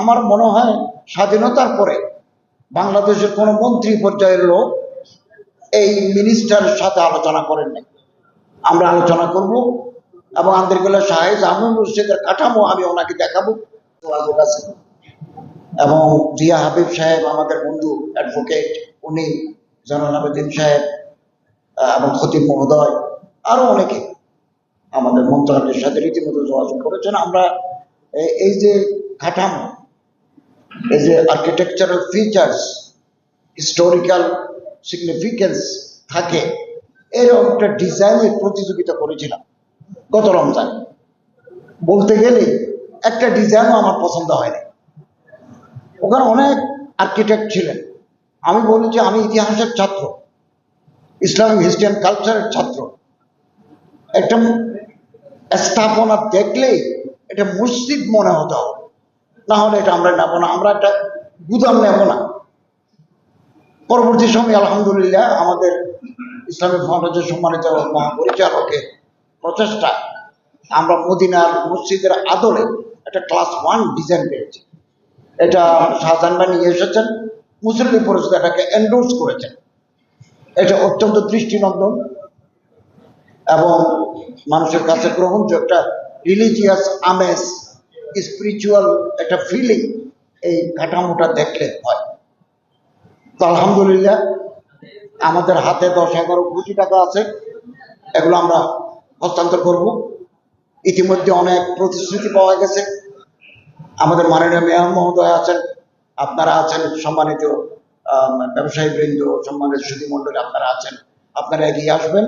আমার মনে হয় স্বাধীনতার পরে বাংলাদেশের কোনো মন্ত্রী পর্যায়ের লোক এই মিনিস্টারের সাথে আলোচনা করেন নাই। আমরা আলোচনা করব এবং আন্দরগুল্লাহ সাহেব জামু মসজিদের কাঠামো আমি ওনাকে দেখাবো। আছে এবং জিয়া হাবিব সাহেব আমাদের বন্ধু অ্যাডভোকেট উনি জনাল আবেদিন সাহেব এবং খতিব মহোদয়, আরও অনেকে আমাদের মন্ত্রণালয়ের সাথে রীতিমতো যোগাযোগ করেছেন। আমরা এই যে কাঠামো এই যে আর্কিটেকচারাল ফিচার্স হিস্টোরিক্যাল সিগনিফিকেন্স থাকে এরকম একটা ডিজাইনের প্রতিযোগিতা করেছিলাম গত রমজান। বলতে গেলে একটা ডিজাইনও আমার পছন্দ হয়নি। ওখানে অনেক আর্কিটেক্ট ছিলেন। আমি বলি যে আমি ইতিহাসের ছাত্র ইসলামিক হিস্ট্রি কালচারের ছাত্র। একটা স্থাপনা দেখলেই এটা মসজিদ মনে হতে হবে না হলে এটা আমরা নেব না, আমরা একটা গুদাম নেব না। পরবর্তী সময় আলহামদুলিল্লাহ আমাদের ইসলামিক ফাউন্ডেশন সম্মানিত মহাপরিচালকের প্রচেষ্টা, আমরা মদিনার মসজিদের আদলে একটা ক্লাস ওয়ান ডিজাইন পেয়েছি। এটা শাহজাহান ভাই নিয়ে এসেছেন মুসলিম পরিষদ এটাকে এন্ডোর্স করেছেন। এটা অত্যন্ত দৃষ্টিনন্দন এবং মানুষের কাছে গ্রহণযোগ্য একটা রিলিজিয়াস আমেজ স্পিরিচুয়াল একটা ফিলিং এই কাঠামোটা দেখলে হয়। তো আলহামদুলিল্লাহ, আমাদের হাতে দশ এগারো কোটি টাকা আছে, এগুলো আমরা হস্তান্তর করব। ইতিমধ্যে অনেক প্রতিশ্রুতি পাওয়া গেছে। আমাদের মাননীয় মেয়র মহোদয় আছেন, আপনারা আছেন সম্মানিত ব্যবসায়ী বৃন্দ, সম্মানিত সুধী মণ্ডলী আপনারা আছেন, আপনারা এগিয়ে আসবেন।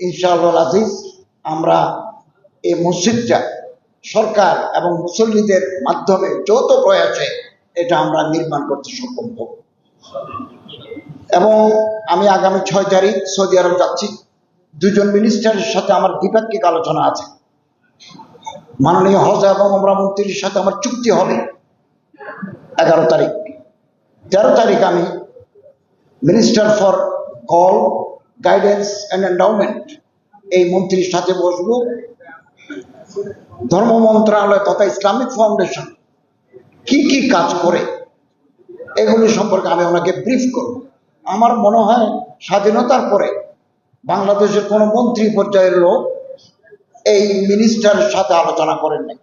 ইনশাআল্লাহ আজিজ, আমরা এই মসজিদটা সরকার এবং মুসল্লিদের মাধ্যমে যৌথ প্রয়াসে এটা আমরা নির্মাণ করতে সক্ষম হব। এবং আমি আগামী ছয় তারিখ সৌদি আরব যাচ্ছি। দুজন মিনিস্টারের সাথে আমার দ্বিপাক্ষিক আলোচনা আছে। মাননীয় হজ এবং আমরা মন্ত্রীর সাথে আমার চুক্তি হবে এগারো তারিখ। তেরো তারিখ আমি minister for call guidance and endowment এই মন্ত্রীর সাথে বসবো। ধর্ম মন্ত্রণালয় তথা ইসলামিক ফাউন্ডেশন কি কি কাজ করে, এগুলি সম্পর্কে আমি ওনাকে ব্রিফ করব। আমার মনে হয় স্বাধীনতার পরে বাংলাদেশের কোনো মন্ত্রী পর্যায়ের লোক এই মিনিস্টারের সাথে আলোচনা করেন নাই।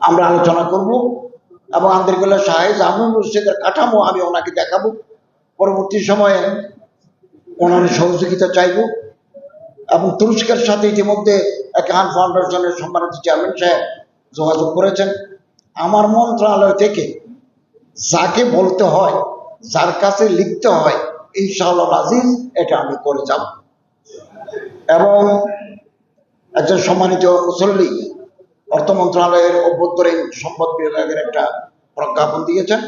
আমরা আলোচনা করব এবং আন্দরগুল্লাহ সাহেব জামু মসজিদের কাঠামো আমি ওনাকে দেখাবো। পরবর্তী সময়ে ওনার সহযোগিতা চাইব এবং তুরস্কের সাথে ইতিমধ্যে খান ফাউন্ডেশনের সম্মানিত চেয়ারম্যান সাহেব যোগাযোগ করেছেন। আমার মন্ত্রণালয় থেকে যাকে বলতে হয়, যার কাছে লিখতে হয়, ইনশাআল্লাহ আজিজ এটা আমি করে যাব। এবং একজন সম্মানিত মুসল্লি অর্থ মন্ত্রণালয়ের অভ্যন্তরীণ সম্পদ বিভাগের একটা প্রজ্ঞাপন দিয়েছেন।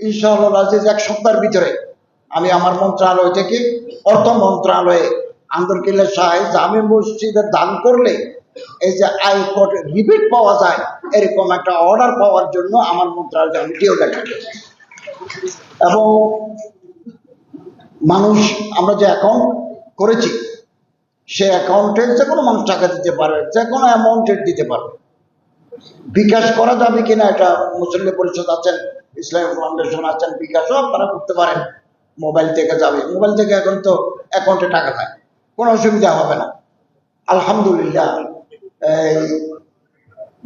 ইনশাআল্লাহ আজিজ এক সপ্তাহের ভিতরে আমি আমার মন্ত্রণালয় থেকে অর্থ মন্ত্রণালয়ে আন্দরকিল্লা সাহেব জামে মসজিদে দান করলে এই যে আয়কর রিবেট পাওয়া যায়, এরকম একটা অর্ডার পাওয়ার জন্য আমার মন্ত্রণালয় আমি ডিও এবং মানুষ, আমরা যে অ্যাকাউন্ট করেছি সে অ্যাকাউন্টে যে কোনো মানুষ টাকা দিতে পারবে যে কোনো অ্যামাউন্টের দিতে পারবে বিকাশ করা যাবে কিনা এটা মুসলিম পরিষদ আছেন, ইসলামিক ফাউন্ডেশন আছেন বিকাশও আপনারা করতে পারেন। মোবাইল থেকে যাবে। মোবাইল থেকে এখন তো অ্যাকাউন্টে টাকা থাকে কোনো অসুবিধা হবে না। আলহামদুলিল্লাহ। এই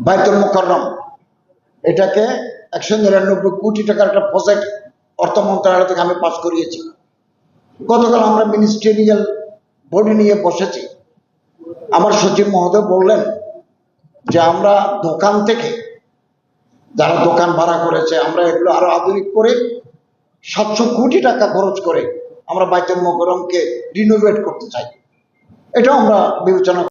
বাইতুল মুকররম। এটাকে একশো নিরানব্বই কোটি টাকার একটা প্রজেক্ট অর্থ মন্ত্রণালয় থেকে আমি পাস করিয়েছি। গতকাল আমরা মিনিস্ট্রিয়াল বডি নিয়ে বসেছি। আমার সচিব মহোদয় বললেন যে আমরা দোকান থেকে যারা দোকান ভাড়া করেছে, আমরা এগুলো আরও আধুনিক করে সাতশো কোটি টাকা খরচ করে আমরা বাইতুল মোকরমকে রিনোভেট করতে চাই। এটাও আমরা বিবেচনা